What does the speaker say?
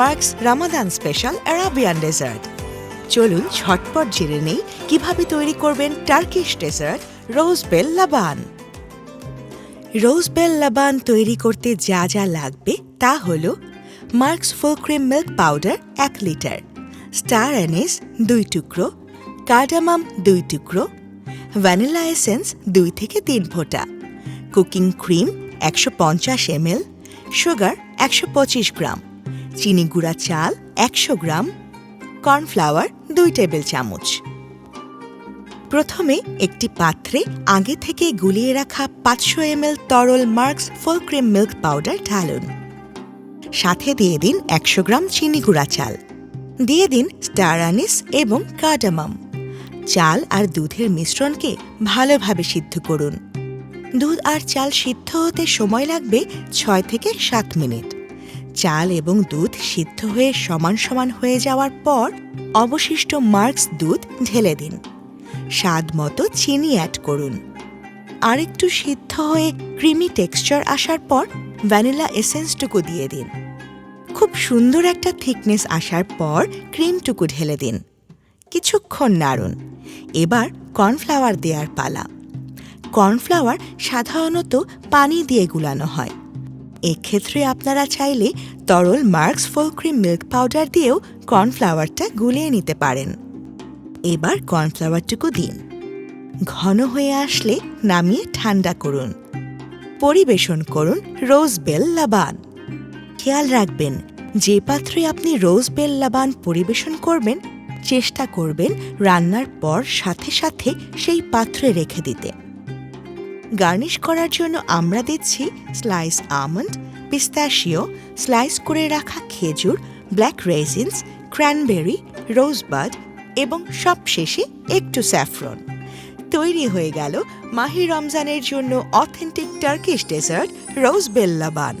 Marks Ramadan special Arabian dessert চলুন ঝটপট জেনে নেই কীভাবে তৈরি করবেন টার্কিশ ডেজার্ট রোজ বেল লাবান রোজ বেল লাবান তৈরি করতে যা যা লাগবে তা হল Marks full cream milk powder এক লিটার স্টার অ্যানিস দুই টুকরো কার্ডামাম দুই টুকরো ভ্যানিলা এসেন্স দুই থেকে তিন ফোঁটা কুকিং ক্রিম একশো পঞ্চাশ এমএল সুগার একশো পঁচিশ গ্রাম। চিনি গুঁড়া চাল একশো গ্রাম, কর্নফ্লাওয়ার দুই টেবিল চামচ। প্রথমে একটি পাত্রে আগে থেকে গুলিয়ে রাখা পাঁচশো এমএল তরল Marks full cream milk powder ঢালুন। সাথে দিয়ে দিন একশো গ্রাম চিনি গুঁড়া চাল। দিয়ে দিন স্টার আনিস এবং কার্ডামাম। চাল আর দুধের মিশ্রণকে ভালোভাবে সিদ্ধ করুন। দুধ আর চাল সিদ্ধ হতে সময় লাগবে ছয় থেকে সাত মিনিট। চাল এবং দুধ সিদ্ধ হয়ে সমান সমান হয়ে যাওয়ার পর অবশিষ্ট মার্কস দুধ ঢেলে দিন। স্বাদ মতো চিনি অ্যাড করুন। আর একটু সিদ্ধ হয়ে ক্রিমি টেক্সচার আসার পর ভ্যানিলা এসেন্সটুকু দিয়ে দিন। খুব সুন্দর একটা থিকনেস আসার পর ক্রিমটুকু ঢেলে দিন। কিছুক্ষণ নাড়ুন। এবার কর্নফ্লাওয়ার দেওয়ার পালা। কর্নফ্লাওয়ার সাধারণত পানি দিয়ে গুলানো হয়। এক্ষেত্রে আপনারা চাইলে তরল Marks full cream milk powder দিয়েও কর্নফ্লাওয়ারটা গুলিয়ে নিতে পারেন। এবার কর্নফ্লাওয়ারটুকু দিন। ঘন হয়ে আসলে নামিয়ে ঠান্ডা করুন। পরিবেশন করুন রোজ বেল লাবান। খেয়াল রাখবেন, যে পাত্রে আপনি রোজ বেল লাবান পরিবেশন করবেন, চেষ্টা করবেন রান্নার পর সাথে সাথে সেই পাত্রে রেখে দিতে। গার্নিশ করার জন্য আমরা দিচ্ছি স্লাইস আমন্ড, পিস্তাশিও, স্লাইস করে রাখা খেজুর, ব্ল্যাক রেজিনস ক্র্যানবেরি রোজবাড এবং সবশেষে একটু স্যাফরন। তৈরি হয়ে গেল মাহি রমজানের জন্য অথেন্টিক টার্কিশ ডেজার্ট রোজ বেল লাবান